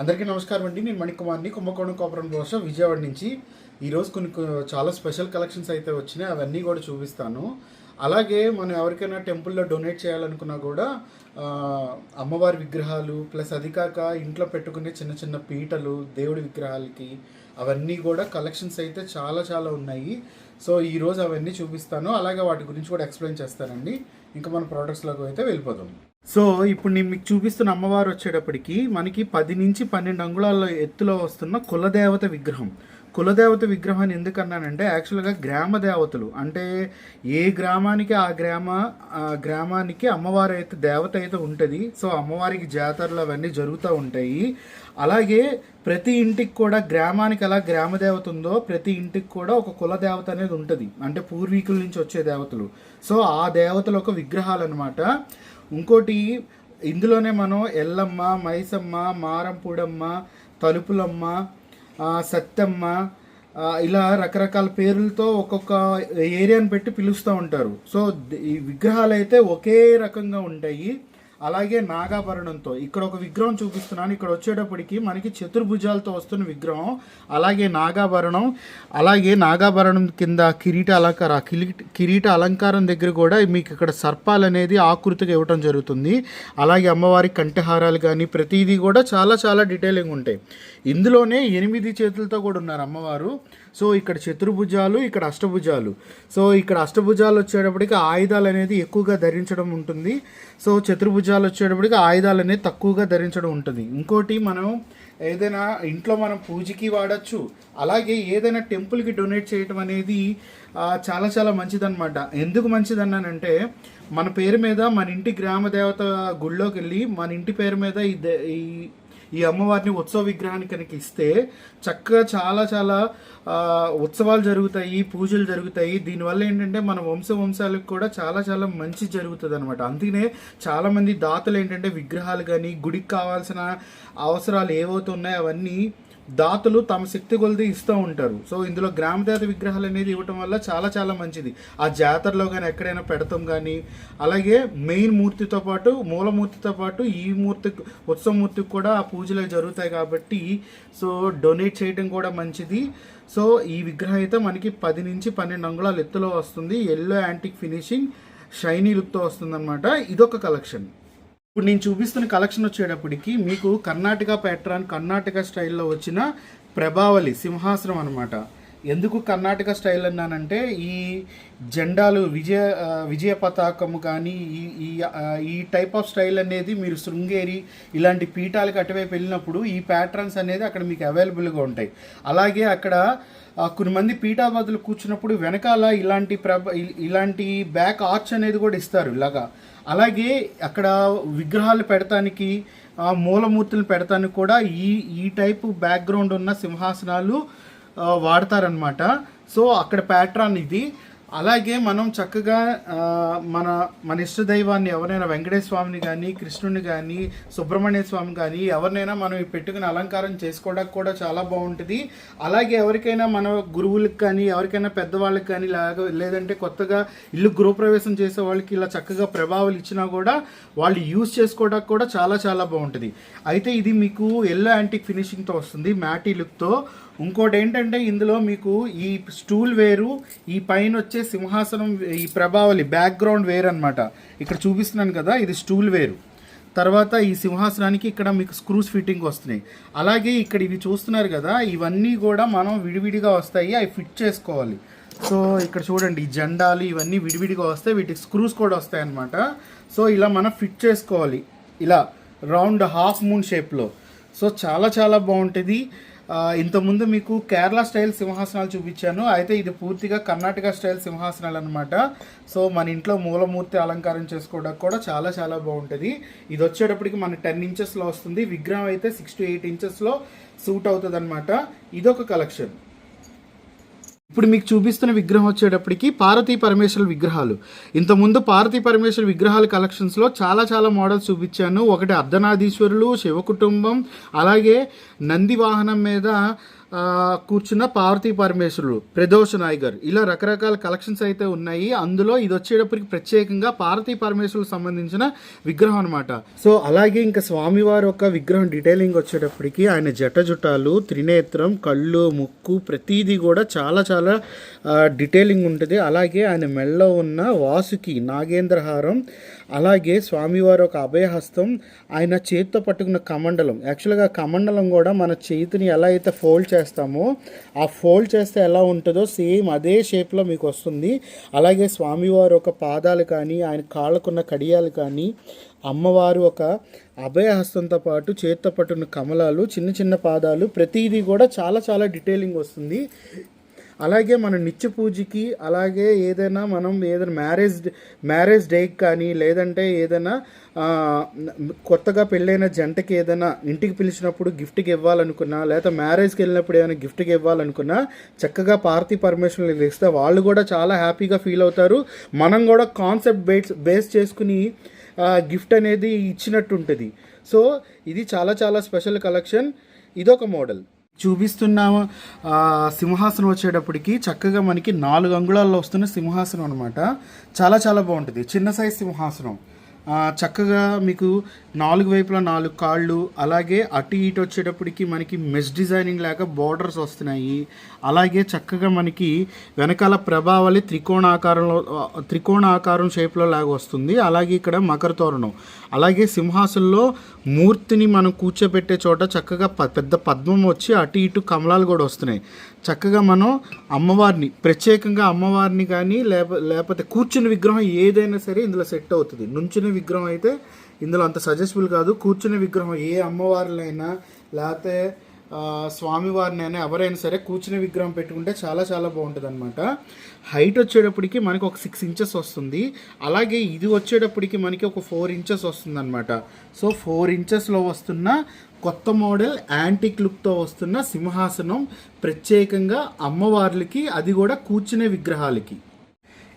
అందరికీ నమస్కారం అండి. నేను మణికుమార్ని. కుంభకోణం కోపరం కోసం విజయవాడ నుంచి ఈరోజు కొన్ని చాలా స్పెషల్ కలెక్షన్స్ అయితే వచ్చినాయి. అవన్నీ కూడా చూపిస్తాను. అలాగే మనం ఎవరికైనా టెంపుల్లో డొనేట్ చేయాలనుకున్నా కూడా అమ్మవారి విగ్రహాలు ప్లస్ అది కాక ఇంట్లో పెట్టుకునే చిన్న చిన్న పీటలు దేవుడి విగ్రహాలకి అవన్నీ కూడా కలెక్షన్స్ అయితే చాలా చాలా ఉన్నాయి. సో ఈరోజు అవన్నీ చూపిస్తాను. అలాగే వాటి గురించి కూడా ఎక్స్ప్లెయిన్ చేస్తానండి. ఇంకా మన ప్రోడక్ట్స్లోకి అయితే వెళ్ళిపోదాం. సో ఇప్పుడు నేను మీకు చూపిస్తున్న అమ్మవారు వచ్చేటప్పటికి మనకి పది నుంచి పన్నెండు అంగుళాల ఎత్తులో వస్తున్న కులదేవత విగ్రహం. కులదేవత విగ్రహాన్ని ఎందుకన్నానంటే యాక్చువల్గా గ్రామ దేవతలు అంటే ఏ గ్రామానికి ఆ గ్రామ గ్రామానికి అమ్మవారు అయితే దేవత అయితే ఉంటుంది సో అమ్మవారికి జాతరలు అవన్నీ జరుగుతూ ఉంటాయి. అలాగే ప్రతి ఇంటికి కూడా గ్రామానికి ఎలా గ్రామ దేవత ఉందో ప్రతి ఇంటికి కూడా ఒక కుల దేవత అనేది ఉంటుంది. అంటే పూర్వీకుల నుంచి వచ్చే దేవతలు. సో ఆ దేవతలు ఒక విగ్రహాలు అనమాట ఇంకోటి ఇందులోనే మనం ఎల్లమ్మ మైసమ్మ మారంపూడమ్మ తలుపులమ్మ సత్తమ్మ ఇలా రకరకాల పేర్లతో ఒక్కొక్క ఏరియాని పెట్టి పిలుస్తూ ఉంటారు. సో ఈ విగ్రహాలు అయితే ఒకే రకంగా ఉంటాయి. అలాగే నాగాభరణంతో. ఇక్కడ ఒక విగ్రహం చూపిస్తున్నాను. ఇక్కడ వచ్చేటప్పటికి మనకి చతుర్భుజాలతో వస్తున్న విగ్రహం. అలాగే నాగాభరణం. అలాగే నాగాభరణం కింద కిరీట అలంకార కిరీట కిరీట అలంకారం దగ్గర కూడా మీకు ఇక్కడ సర్పాలు అనేది ఆకృతిగా ఇవ్వటం జరుగుతుంది. అలాగే అమ్మవారి కంఠహారాలు కానీ ప్రతిదీ కూడా చాలా చాలా డీటెయిలింగ్ ఉంటాయి. ఇందులోనే ఎనిమిది చేతులతో కూడా ఉన్నారు అమ్మవారు. సో ఇక్కడ చతుర్భుజాలు ఇక్కడ అష్టభుజాలు. సో ఇక్కడ అష్టభుజాలు వచ్చేటప్పటికి ఆయుధాలు అనేది ఎక్కువగా ధరించడం ఉంటుంది. సో చతుర్భుజాలు వచ్చేటప్పటికి ఆయుధాలు అనేది తక్కువగా ధరించడం ఉంటుంది. ఇంకోటి మనం ఏదైనా ఇంట్లో మనం పూజకి వాడచ్చు. అలాగే ఏదైనా టెంపుల్కి డొనేట్ చేయటం అనేది చాలా చాలా మంచిదన్నమాట. ఎందుకు మంచిదన్నానంటే మన పేరు మీద మన ఇంటి గ్రామ దేవత గుళ్ళోకి వెళ్ళి మన ఇంటి పేరు మీద ఈ ఈ అమ్మవారిని ఉత్సవ విగ్రహానికి కనుక ఇస్తే చక్కగా చాలా చాలా ఉత్సవాలు జరుగుతాయి పూజలు జరుగుతాయి. దీనివల్ల ఏంటంటే మన వంశ వంశాలకు కూడా చాలా చాలా మంచి జరుగుతుంది అనమాట అందుకనే చాలామంది దాతలు ఏంటంటే విగ్రహాలు కానీ గుడికి కావాల్సిన అవసరాలు ఏవైతే ఉన్నాయో అవన్నీ దాతలు తమ శక్తి కొలది ఇస్తూ ఉంటారు. సో ఇందులో గ్రామదేవత విగ్రహాలు అనేది ఇవ్వటం వల్ల చాలా చాలా మంచిది. ఆ జాతరలో కానీ ఎక్కడైనా పెడతాం కానీ అలాగే మెయిన్ మూర్తితో పాటు మూలమూర్తితో పాటు ఈ మూర్తి ఉత్సవ మూర్తికి కూడా ఆ పూజలు జరుగుతాయి కాబట్టి సో డొనేట్ చేయడం కూడా మంచిది. సో ఈ విగ్రహం అయితే మనకి పది నుంచి పన్నెండు అంగుళాల ఎత్తులో వస్తుంది. ఎల్లో యాంటిక్ ఫినిషింగ్ షైనీ లుక్తో వస్తుందన్నమాట. ఇదొక కలెక్షన్. ఇప్పుడు నేను చూపిస్తున్న కలెక్షన్ వచ్చేటప్పటికి మీకు కర్ణాటక ప్యాట్రాన్ కర్ణాటక స్టైల్లో వచ్చిన ప్రభావలి సింహాసనం అనమాట ఎందుకు కర్ణాటక స్టైల్ అన్నానంటే ఈ జెండాలు విజయ విజయ పతాకము కానీ ఈ ఈ ఈ టైప్ ఆఫ్ స్టైల్ అనేది మీరు శృంగేరి ఇలాంటి పీఠాలకు అటువైపు వెళ్ళినప్పుడు ఈ ప్యాట్రన్స్ అనేది అక్కడ మీకు అవైలబుల్గా ఉంటాయి. అలాగే అక్కడ కొన్ని మంది పీఠాబాదులు కూర్చున్నప్పుడు వెనకాల ఇలాంటి ప్రభ ఇలాంటి బ్యాక్ ఆర్చ్ అనేది కూడా ఇస్తారు ఇలాగా. అలాగే అక్కడ విగ్రహాలు పెడతానికి మూలమూర్తులు పెడతానికి కూడా ఈ ఈ టైపు బ్యాక్గ్రౌండ్ ఉన్న సింహాసనాలు వాడతారనమాట సో అక్కడ ప్యాట్రాన్ ఇది. అలాగే మనం చక్కగా మన మన ఇష్ట దైవాన్ని ఎవరైనా వెంకటేశ్వర స్వామిని కానీ కృష్ణుని కానీ సుబ్రహ్మణ్య స్వామి కానీ ఎవరినైనా మనం పెట్టుకుని అలంకారం చేసుకోవడానికి కూడా చాలా బాగుంటుంది. అలాగే ఎవరికైనా మన గురువులకు కానీ ఎవరికైనా పెద్దవాళ్ళకి కానీ లేదంటే కొత్తగా ఇల్లు గృహప్రవేశం చేసే వాళ్ళకి ఇలా చక్కగా ప్రభావాలు ఇచ్చినా కూడా వాళ్ళు యూజ్ చేసుకోవడానికి కూడా చాలా చాలా బాగుంటుంది. అయితే ఇది మీకు ఎల్లో యాంటిక్ ఫినిషింగ్తో వస్తుంది మ్యాటీ లుక్తో. ఇంకోటి ఏంటంటే ఇందులో మీకు ఈ స్టూల్ వేరు ఈ పైన వచ్చే సింహాసనం ఈ ప్రభావలి బ్యాక్గ్రౌండ్ వేరు అనమాట ఇక్కడ చూపిస్తున్నాను కదా ఇది స్టూల్ వేరు. తర్వాత ఈ సింహాసనానికి ఇక్కడ మీకు స్క్రూస్ ఫిట్టింగ్ వస్తున్నాయి. అలాగే ఇక్కడ ఇవి చూస్తున్నారు కదా ఇవన్నీ కూడా మనం విడివిడిగా వస్తాయి అవి ఫిట్ చేసుకోవాలి. సో ఇక్కడ చూడండి ఈ జెండాలు ఇవన్నీ విడివిడిగా వస్తాయి వీటికి స్క్రూస్ కూడా వస్తాయి అన్నమాట సో ఇలా మనం ఫిట్ చేసుకోవాలి. ఇలా రౌండ్ హాఫ్ మూన్ షేప్లో సో చాలా చాలా బాగుంటుంది. ఇంతకుముందు మీకు కేరళ స్టైల్ సింహాసనాలు చూపించాను. అయితే ఇది పూర్తిగా కర్ణాటక స్టైల్ సింహాసనాలు అనమాట సో మన ఇంట్లో మూలమూర్తి అలంకారం చేసుకోవడానికి కూడా చాలా చాలా బాగుంటుంది. ఇది వచ్చేటప్పటికి మన టెన్ ఇంచెస్లో వస్తుంది. విగ్రహం అయితే సిక్స్ టు ఎయిట్ ఇంచెస్లో సూట్ అవుతుంది అనమాట ఇదొక కలెక్షన్. ఇప్పుడు మీకు చూపిస్తున్న విగ్రహం వచ్చేటప్పటికి పార్వతీ పరమేశ్వర విగ్రహాలు. ఇంతకుముందు పార్వతీ పరమేశ్వర విగ్రహాల కలెక్షన్స్లో చాలా చాలా మోడల్స్ చూపించాను. ఒకటి అర్ధనాదీశ్వరులు శివ కుటుంబం అలాగే నంది వాహనం మీద కూర్చున్న పార్వతీ పరమేశ్వరులు ప్రదోష నాయగర్ ఇలా రకరకాల కలెక్షన్స్ అయితే ఉన్నాయి. అందులో ఇది వచ్చేటప్పటికి ప్రత్యేకంగా పార్వతీ పరమేశ్వరులకు సంబంధించిన విగ్రహం అనమాట సో అలాగే ఇంకా స్వామివారి యొక్క విగ్రహం డీటెయిలింగ్ వచ్చేటప్పటికి ఆయన జట జుటాలు త్రినేత్రం కళ్ళు ముక్కు ప్రతిదీ కూడా చాలా చాలా డీటెయిలింగ్ ఉంటుంది. అలాగే ఆయన మెళ్ళలో ఉన్న వాసుకి నాగేంద్రహారం అలాగే స్వామివారి ఒక అభయహస్తం ఆయన చేతితో పట్టుకున్న కమండలం. యాక్చువల్గా కమండలం కూడా మన చేతిని ఎలా అయితే ఫోల్డ్ చేస్తామో ఆ ఫోల్డ్ చేస్తే ఎలా ఉంటుందో సేమ్ అదే షేప్లో మీకు వస్తుంది. అలాగే స్వామివారు ఒక పాదాలు కానీ ఆయన కాళ్ళకున్న కడియాలు కానీ అమ్మవారు ఒక అభయహస్తంతో పాటు చేతితో పట్టుకున్న కమలాలు చిన్న చిన్న పాదాలు ప్రతిదీ కూడా చాలా చాలా డీటెయిలింగ్ వస్తుంది. అలాగే మన నిత్య పూజకి అలాగే ఏదైనా మనం ఏదైనా మ్యారేజ్ మ్యారేజ్ డేకి కానీ లేదంటే ఏదైనా కొత్తగా పెళ్ళైన జంటకి ఏదైనా ఇంటికి పిలిచినప్పుడు గిఫ్ట్కి ఇవ్వాలనుకున్నా లేదా మ్యారేజ్కి వెళ్ళినప్పుడు ఏదైనా గిఫ్ట్కి ఇవ్వాలనుకున్నా చక్కగా పార్టీ పర్మిషన్లు ఇస్తే వాళ్ళు కూడా చాలా హ్యాపీగా ఫీల్ అవుతారు. మనం కూడా కాన్సెప్ట్ బేస్ బేస్ చేసుకుని గిఫ్ట్ అనేది ఇచ్చినట్టు ఉంటుంది సో ఇది చాలా చాలా స్పెషల్ కలెక్షన్ ఇదొక మోడల్ చూపిస్తున్న సింహాసనం వచ్చేటప్పటికి చక్కగా మనకి నాలుగు అంగుళాల్లో వస్తున్న సింహాసనం అనమాట చాలా చాలా బాగుంటుంది. చిన్న సైజ్ సింహాసనం. చక్కగా మీకు నాలుగు వైపులా నాలుగు కాళ్ళు అలాగే అటు ఇటు వచ్చేటప్పటికి మనకి మెస్ డిజైనింగ్ లాగా బార్డర్స్ వస్తున్నాయి. అలాగే చక్కగా మనకి వెనకాల ప్రభావళి త్రికోణ ఆకారంలో త్రికోణ ఆకారం షేప్లో లాగా వస్తుంది. అలాగే ఇక్కడ మకర తోరణం. అలాగే సింహాసనంలో మూర్తిని మనం కూర్చోబెట్టే చోట చక్కగా ప- పెద్ద పద్మం వచ్చి అటు ఇటు కమలాలు కూడా వస్తున్నాయి. చక్కగా మనం అమ్మవారిని ప్రత్యేకంగా అమ్మవారిని కానీ లేప లేకపోతే కూర్చుని విగ్రహం ఏదైనా సరే ఇందులో సెట్ అవుతుంది. నుంచుని విగ్రహం అయితే ఇందులో అంత సజెస్టబుల్ కాదు. కూర్చుని విగ్రహం ఏ అమ్మవారినైనా లేకపోతే స్వామివారినైనా ఎవరైనా సరే కూర్చుని విగ్రహం పెట్టుకుంటే చాలా చాలా బాగుంటుంది అనమాట హైట్ వచ్చేటప్పటికి మనకి ఒక సిక్స్ ఇంచెస్ వస్తుంది. అలాగే ఇది వచ్చేటప్పటికి మనకి ఒక ఫోర్ ఇంచెస్ వస్తుంది అనమాట సో ఫోర్ ఇంచెస్లో వస్తున్న కొత్త మోడల్ యాంటిక్ లుక్తో వస్తున్న సింహాసనం ప్రత్యేకంగా అమ్మవార్లకి అది కూడా కూర్చునే విగ్రహాలకి.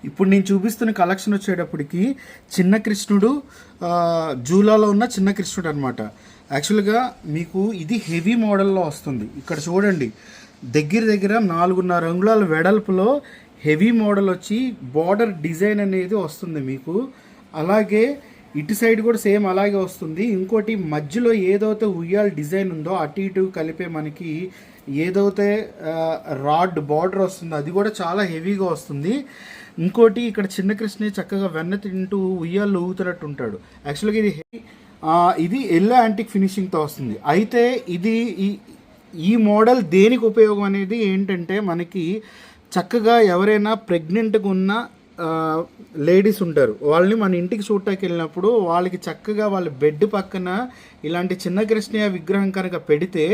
ఇప్పుడు నేను చూపిస్తున్న కలెక్షన్ వచ్చేటప్పటికి చిన్న కృష్ణుడు జూలాలో ఉన్న చిన్న కృష్ణుడు అనమాట యాక్చువల్గా మీకు ఇది హెవీ మోడల్లో వస్తుంది. ఇక్కడ చూడండి దగ్గర దగ్గర నాలుగున్నర అంగుళాల వెడల్పులో హెవీ మోడల్ వచ్చి బార్డర్ డిజైన్ అనేది వస్తుంది మీకు. అలాగే ఇటు సైడ్ కూడా సేమ్ అలాగే వస్తుంది. ఇంకోటి మధ్యలో ఏదైతే ఉయ్యాల డిజైన్ ఉందో అటు ఇటు కలిపే మనకి ఏదైతే రాడ్ బార్డర్ వస్తుందో అది కూడా చాలా హెవీగా వస్తుంది. ఇంకోటి ఇక్కడ చిన్న కృష్ణ చక్కగా వెన్న తింటూ ఉయ్యాలు ఊగుతున్నట్టు ఉంటాడు. యాక్చువల్గా ఇది హెవీ ఇది ఎల్లో యాంటిక్ ఫినిషింగ్తో వస్తుంది. అయితే ఇది ఈ ఈ మోడల్ దేనికి ఉపయోగం అనేది ఏంటంటే మనకి చక్కగా ఎవరైనా ప్రెగ్నెంట్గా ఉన్న లేడీస్ ఉంటారు. వాళ్ళని మన ఇంటికి చూడటానికి వెళ్ళినప్పుడు వాళ్ళకి చక్కగా వాళ్ళ బెడ్ పక్కన ఇలాంటి చిన్న కృష్ణయ్య విగ్రహం కనుక పెడితే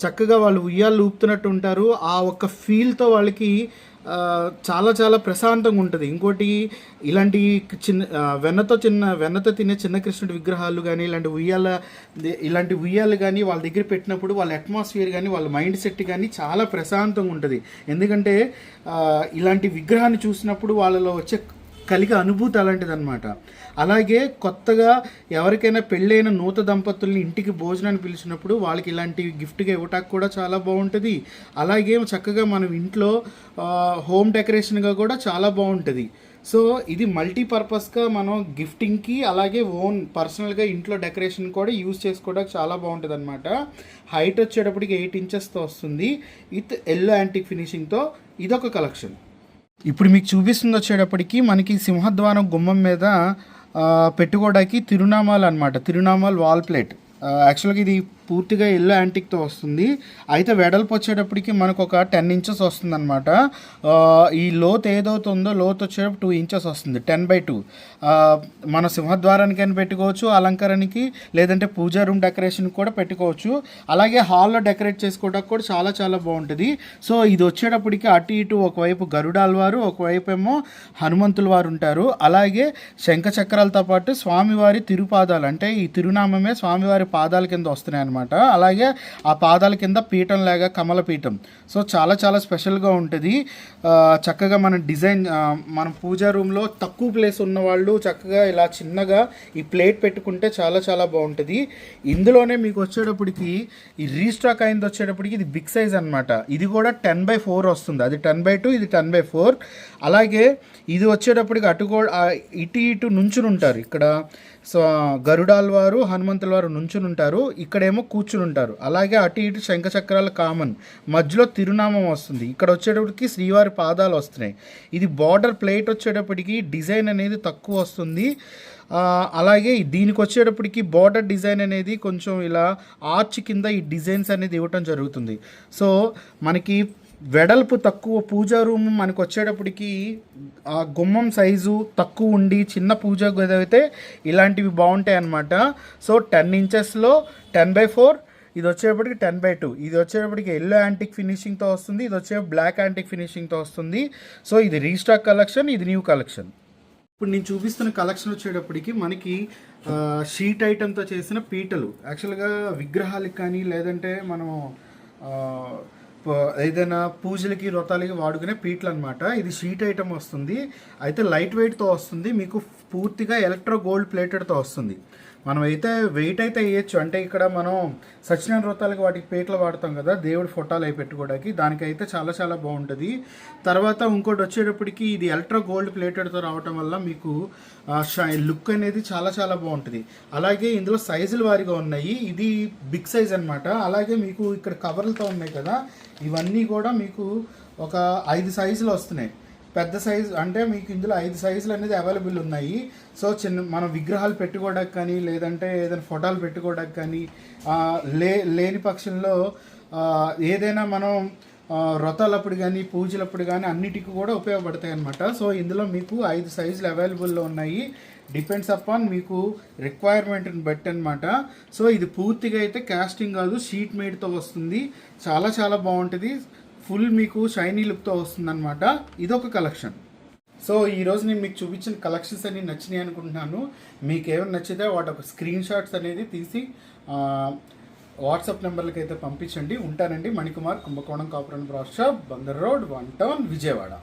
చక్కగా వాళ్ళు ఉయ్యాలు ఊపుతున్నట్టు ఉంటారు. ఆ ఒక్క ఫీల్తో వాళ్ళకి చాలా చాలా ప్రశాంతంగా ఉంటుంది. ఇంకోటి ఇలాంటి చిన్న వెన్నతో చిన్న వెన్నతో తినే చిన్న కృష్ణుడి విగ్రహాలు కానీ ఇలాంటి ఉయ్యాల ఇలాంటి ఉయ్యాలు కానీ వాళ్ళ దగ్గర పెట్టినప్పుడు వాళ్ళ అట్మాస్ఫియర్ కానీ వాళ్ళ మైండ్ సెట్ కానీ చాలా ప్రశాంతంగా ఉంటుంది. ఎందుకంటే ఇలాంటి విగ్రహాన్ని చూసినప్పుడు వాళ్ళలో వచ్చే కలిగే అనుభూతి అలాంటిదన్నమాట. అలాగే కొత్తగా ఎవరికైనా పెళ్ళైన నూత దంపతుల్ని ఇంటికి భోజనాన్ని పిలిచినప్పుడు వాళ్ళకి ఇలాంటి గిఫ్ట్గా ఇవ్వటానికి కూడా చాలా బాగుంటుంది అలాగే చక్కగా మనం ఇంట్లో హోమ్ డెకరేషన్గా కూడా చాలా బాగుంటుంది సో ఇది మల్టీపర్పస్గా మనం గిఫ్టింగ్కి అలాగే ఓన్ పర్సనల్గా ఇంట్లో డెకరేషన్ కూడా యూజ్ చేసుకోవడానికి చాలా బాగుంటుంది అనమాట హైట్ వచ్చేటప్పటికి ఎయిట్ ఇంచెస్తో వస్తుంది. విత్ ఎల్లో యాంటిక్ ఫినిషింగ్తో ఇదొక కలెక్షన్. ఇప్పుడు మీకు చూపిస్తుంది వచ్చేటప్పటికి మనకి సింహద్వారం గుమ్మం మీద పెట్టుకోవడానికి తిరునామాలు అనమాట తిరునామాలు వాల్ ప్లేట్. యాక్చువల్గా ఇది పూర్తిగా ఎల్లో యాంటిక్తో వస్తుంది. అయితే వెడల్పు వచ్చేటప్పటికి మనకు ఒక టెన్ ఇంచెస్ వస్తుంది అనమాట ఈ లోత్ ఏదవుతుందో లోత్ వచ్చేటప్పుడు టూ ఇంచెస్ వస్తుంది టెన్ బై టూ మన సింహద్వారానికి అని పెట్టుకోవచ్చు అలంకరణకి లేదంటే పూజా రూమ్ డెకరేషన్ కూడా పెట్టుకోవచ్చు. అలాగే హాల్లో డెకరేట్ చేసుకోవడానికి కూడా చాలా చాలా బాగుంటుంది. సో ఇది వచ్చేటప్పటికి అటు ఇటు ఒకవైపు గరుడాల వారు ఒకవైపు ఏమో హనుమంతుల వారు ఉంటారు. అలాగే శంఖ చక్రాలతో పాటు స్వామివారి తిరుపాదాలు అంటే ఈ తిరునామమే స్వామివారి పాదాల కింద వస్తున్నాయి అనమాట అలాగే ఆ పాదాల కింద పీఠం లాగా కమల పీఠం. సో చాలా చాలా స్పెషల్గా ఉంటుంది. చక్కగా మన డిజైన్ మన పూజా రూమ్లో తక్కువ ప్లేస్ ఉన్న వాళ్ళు చక్కగా ఇలా చిన్నగా ఈ ప్లేట్ పెట్టుకుంటే చాలా చాలా బాగుంటుంది. ఇందులోనే మీకు వచ్చేటప్పటికి ఈ రీస్టాక్ అయింది వచ్చేటప్పటికి ఇది బిగ్ సైజ్ అనమాట ఇది కూడా టెన్ బై ఫోర్ వస్తుంది. అది టెన్ బై టూ ఇది టెన్ బై ఫోర్. అలాగే ఇది వచ్చేటప్పటికి అటు కూడా ఇటు ఇటు నుంచుని ఉంటారు. ఇక్కడ సో గరుడాల వారు హనుమంతుల వారు నుంచుని ఉంటారు. ఇక్కడేమో కూర్చుని ఉంటారు అలాగే అటు ఇటు శంఖ చక్రాలు కామన్. మధ్యలో తిరునామం వస్తుంది. ఇక్కడ వచ్చేటప్పటికి శ్రీవారి పాదాలు వస్తున్నాయి. ఇది బార్డర్ ప్లేట్ వచ్చేటప్పటికి డిజైన్ అనేది తక్కువ వస్తుంది. అలాగే దీనికి వచ్చేటప్పటికి బార్డర్ డిజైన్ అనేది కొంచెం ఇలా ఆర్చ్ కింద ఈ డిజైన్స్ అనేది ఇవ్వటం జరుగుతుంది. సో మనకి వెడల్పు తక్కువ పూజా రూమ్ మనకు వచ్చేటప్పటికి ఆ గుమ్మం సైజు తక్కువ ఉండి చిన్న పూజా గది అయితే ఇలాంటివి బాగుంటాయి అన్నమాట. సో టెన్ ఇంచెస్లో టెన్ బై ఫోర్ ఇది వచ్చేటప్పటికి టెన్ బై టూ. ఇది వచ్చేటప్పటికి ఎల్లో యాంటిక్ ఫినిషింగ్తో వస్తుంది ఇది వచ్చే బ్లాక్ యాంటిక్ ఫినిషింగ్తో వస్తుంది. సో ఇది రీస్టాక్ కలెక్షన్ ఇది న్యూ కలెక్షన్. ఇప్పుడు నేను చూపిస్తున్న కలెక్షన్ వచ్చేటప్పటికి మనకి షీట్ ఐటెంతో చేసిన పీటలు. యాక్చువల్గా విగ్రహాలకు కానీ లేదంటే మనం ఏదైనా పూజలకి వ్రతాలకి వాడుకునే పీట్లు అనమాట ఇది షీట్ ఐటమ్ వస్తుంది. అయితే లైట్ వెయిట్తో వస్తుంది. మీకు పూర్తిగా ఎలక్ట్రో గోల్డ్ ప్లేటెడ్తో వస్తుంది. మనం అయితే వెయిట్ అయితే వేయచ్చు. అంటే ఇక్కడ మనం సత్యనారాయణ వ్రతాలకి వాటికి పీటలు వాడతాం కదా దేవుడి ఫోటోలు అవి పెట్టుకోవడానికి. దానికైతే చాలా చాలా బాగుంటుంది. తర్వాత ఇంకోటి వచ్చేటప్పటికి ఇది ఎల్ట్రా గోల్డ్ ప్లేటెడ్తో రావటం వల్ల మీకు లుక్ అనేది చాలా చాలా బాగుంటుంది. అలాగే ఇందులో సైజులు వారిగా ఉన్నాయి. ఇది బిగ్ సైజ్ అనమాట అలాగే మీకు ఇక్కడ కవర్లతో ఉన్నాయి కదా ఇవన్నీ కూడా మీకు ఒక ఐదు సైజులు వస్తున్నాయి. పెద్ద సైజు అంటే మీకు ఇందులో ఐదు సైజులు అనేది అవైలబుల్ ఉన్నాయి. సో చిన్న మనం విగ్రహాలు పెట్టుకోవడానికి కానీ లేదంటే ఏదైనా ఫోటోలు పెట్టుకోవడానికి కానీ లే లేని పక్షంలో ఏదైనా మనం వ్రతాలప్పుడు కానీ పూజలప్పుడు కానీ అన్నిటికీ కూడా ఉపయోగపడతాయి అన్నమాట. సో ఇందులో మీకు ఐదు సైజులు అవైలబుల్లో ఉన్నాయి. డిపెండ్స్ అపాన్ మీకు రిక్వైర్మెంట్ని బట్టి అనమాట సో ఇది పూర్తిగా అయితే కాస్టింగ్ కాదు షీట్ మేడ్తో వస్తుంది. చాలా చాలా బాగుంటుంది. ఫుల్ మీకు షైనీ లుక్తో వస్తుంది అనమాట ఇదొక కలెక్షన్. సో ఈరోజు నేను మీకు చూపించిన కలెక్షన్స్ అన్ని నచ్చినాయి అనుకుంటున్నాను. మీకు ఏమైనా నచ్చితే వాటి ఒక స్క్రీన్ షాట్స్ అనేది తీసి వాట్సాప్ నెంబర్లకి అయితే పంపించండి. ఉంటానండి Manikumar Kumbhakonam Kapuram brass shop Bandar road one town Vijayawada.